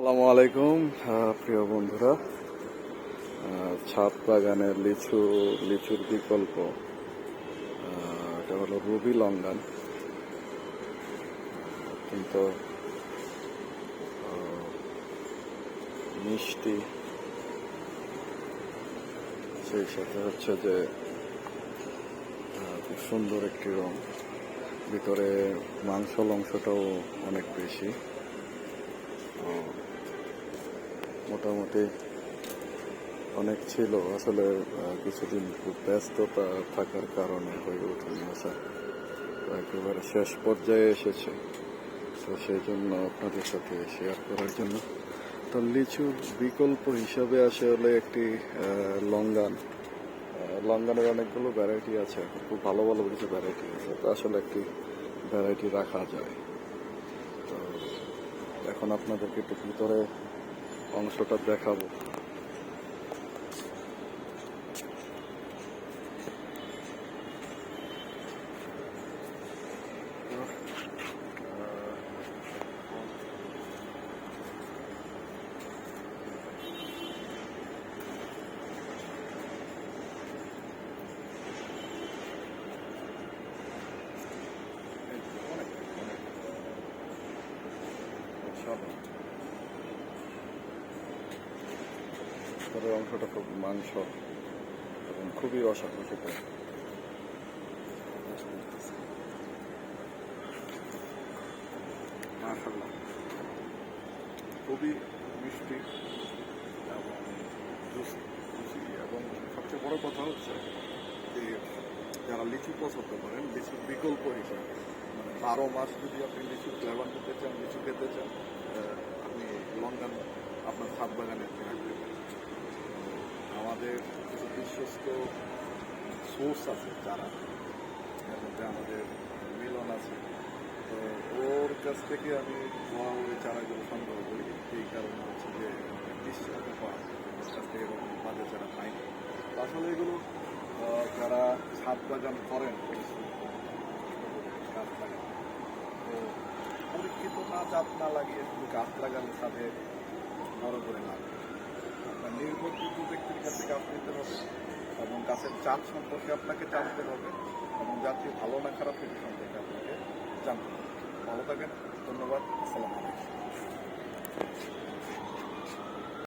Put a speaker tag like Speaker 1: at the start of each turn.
Speaker 1: আসসালামু আলাইকুম। আহ, প্রিয় বন্ধুরা ছাদ বাগানের লিচু লিচুর বিকল্প এটা হলো রুবি লঙ্গান কিন্তু মিষ্টি। সেই সাথে হচ্ছে যে খুব সুন্দর একটি রং। ভিতরে মাংসল অংশটাও অনেক বেশি। মোটামুটি অনেক ছিল। আসলে কিছুদিন খুব ব্যস্ততা থাকার কারণে হয়ে ওঠেনি আসা একেবারে শেষ পর্যায়ে এসেছে। তো সেই জন্য আপনাদের সাথে শেয়ার করার জন্য। তো লিচুর বিকল্প হিসাবে আসে আসলে একটি লঙ্গান। লঙ্গানের অনেকগুলো ভ্যারাইটি আছে খুব ভালো ভালো কিছু ভ্যারাইটি আছে। তো আসলে একটি ভ্যারাইটি রাখা যায়। তো এখন আপনাদেরকে একটু ভিতরে অংশটা দেখাবো। ভিতরের অংশটা খুব মাংস এবং খুবই রসা খুশিতে মাশাআল্লাহ। খুবই মিষ্টি এবং সবচেয়ে বড় কথা হচ্ছে যে যারা লিচু পছন্দ করেন, লিচুর বিকল্প হিসাবে মানে বারো মাস যদি আপনি লিচু ফ্লেভার নিতে চান, লিচু খেতে চান আপনি লঙ্কান আপনার ছাদ বাগানে রাখতে পারেন আমাদের কিছু বিশ্বস্ত সোর্স আছে যারা, এর মধ্যে আমাদের মিলন আছে। তো ওর কাছ থেকে আমি ধোয়া ওই চারাগুলো সংগ্রহ করি। এই কারণে হচ্ছে যে ওর কাছ থেকে এরকম বাজে চারা পাই। আসলে এগুলো যারা ছাদ বাগান করেন গাছ লাগান, তো পরীক্ষিত না চাপ না লাগিয়ে শুধু গাছ লাগালে ছাদে বড় করে না নির্ভরযোগ্য ব্যক্তির কাছে গাছ নিতে হবে এবং গাছের চাঁদ সম্পর্কে আপনাকে জানতে হবে এবং যাত্রী ভালো না খারাপ এটি সম্পর্কে আপনাকে জানতে হবে। ভালো থাকেন, ধন্যবাদ, আসসালামু আলাইকুম।